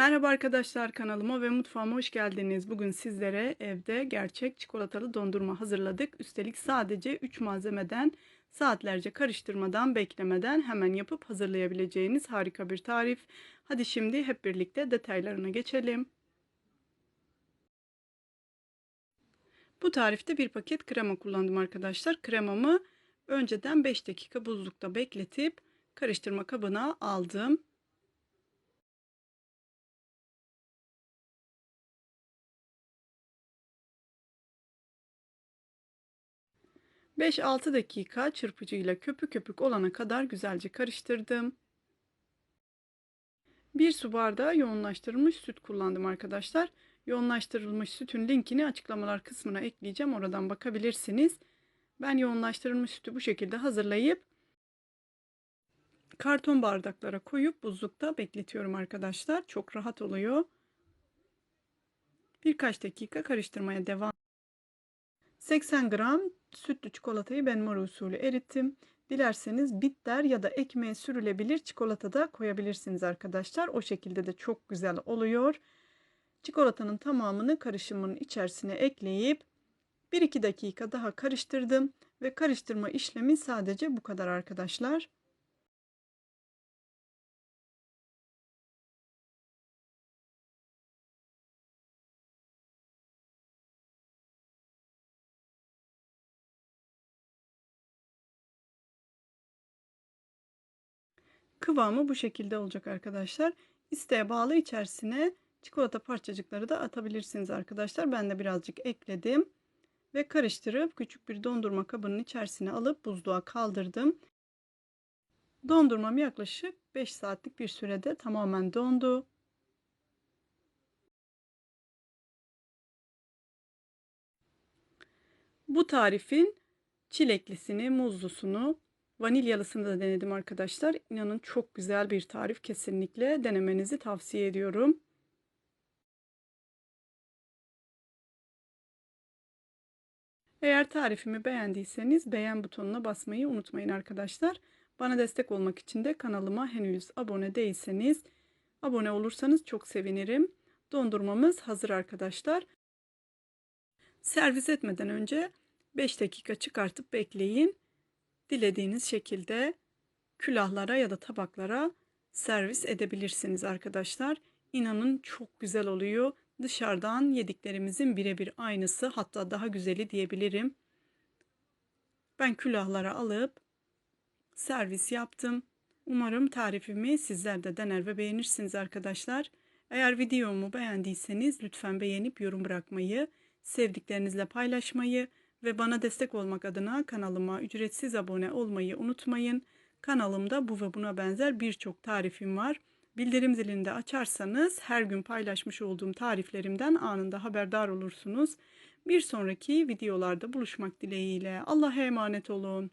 Merhaba arkadaşlar kanalıma ve mutfağıma hoş geldiniz. Bugün sizlere evde gerçek çikolatalı dondurma hazırladık. Üstelik sadece 3 malzemeden saatlerce karıştırmadan beklemeden hemen yapıp hazırlayabileceğiniz harika bir tarif. Hadi şimdi hep birlikte detaylarına geçelim. Bu tarifte bir paket krema kullandım arkadaşlar. Kremamı önceden 5 dakika buzlukta bekletip karıştırma kabına aldım. 5-6 dakika çırpıcıyla köpük köpük olana kadar güzelce karıştırdım. 1 su bardağı yoğunlaştırılmış süt kullandım arkadaşlar. Yoğunlaştırılmış sütün linkini açıklamalar kısmına ekleyeceğim. Oradan bakabilirsiniz. Ben yoğunlaştırılmış sütü bu şekilde hazırlayıp karton bardaklara koyup buzlukta bekletiyorum arkadaşlar. Çok rahat oluyor. Birkaç dakika karıştırmaya devam. 80 gram sütlü çikolatayı ben mor usulü erittim. Dilerseniz bitter ya da ekmeğe sürülebilir çikolata da koyabilirsiniz arkadaşlar. O şekilde de çok güzel oluyor. Çikolatanın tamamını karışımın içerisine ekleyip 1-2 dakika daha karıştırdım ve karıştırma işlemi sadece bu kadar arkadaşlar. Kıvamı bu şekilde olacak arkadaşlar. İsteğe bağlı içerisine çikolata parçacıkları da atabilirsiniz arkadaşlar. Ben de birazcık ekledim. Ve karıştırıp küçük bir dondurma kabının içerisine alıp buzluğa kaldırdım. Dondurmam yaklaşık 5 saatlik bir sürede tamamen dondu. Bu tarifin çileklisini, muzlusunu Vanilyalısını da denedim arkadaşlar. İnanın çok güzel bir tarif. Kesinlikle denemenizi tavsiye ediyorum. Eğer tarifimi beğendiyseniz beğen butonuna basmayı unutmayın arkadaşlar. Bana destek olmak için de kanalıma henüz abone değilseniz abone olursanız çok sevinirim. Dondurmamız hazır arkadaşlar. Servis etmeden önce 5 dakika çıkartıp bekleyin dilediğiniz şekilde külahlara ya da tabaklara servis edebilirsiniz arkadaşlar. İnanın çok güzel oluyor. Dışarıdan yediklerimizin birebir aynısı hatta daha güzeli diyebilirim. Ben külahlara alıp servis yaptım. Umarım tarifimi sizler de dener ve beğenirsiniz arkadaşlar. Eğer videomu beğendiyseniz lütfen beğenip yorum bırakmayı, sevdiklerinizle paylaşmayı ve bana destek olmak adına kanalıma ücretsiz abone olmayı unutmayın. Kanalımda bu ve buna benzer birçok tarifim var. Bildirim zilini de açarsanız her gün paylaşmış olduğum tariflerimden anında haberdar olursunuz. Bir sonraki videolarda buluşmak dileğiyle. Allah'a emanet olun.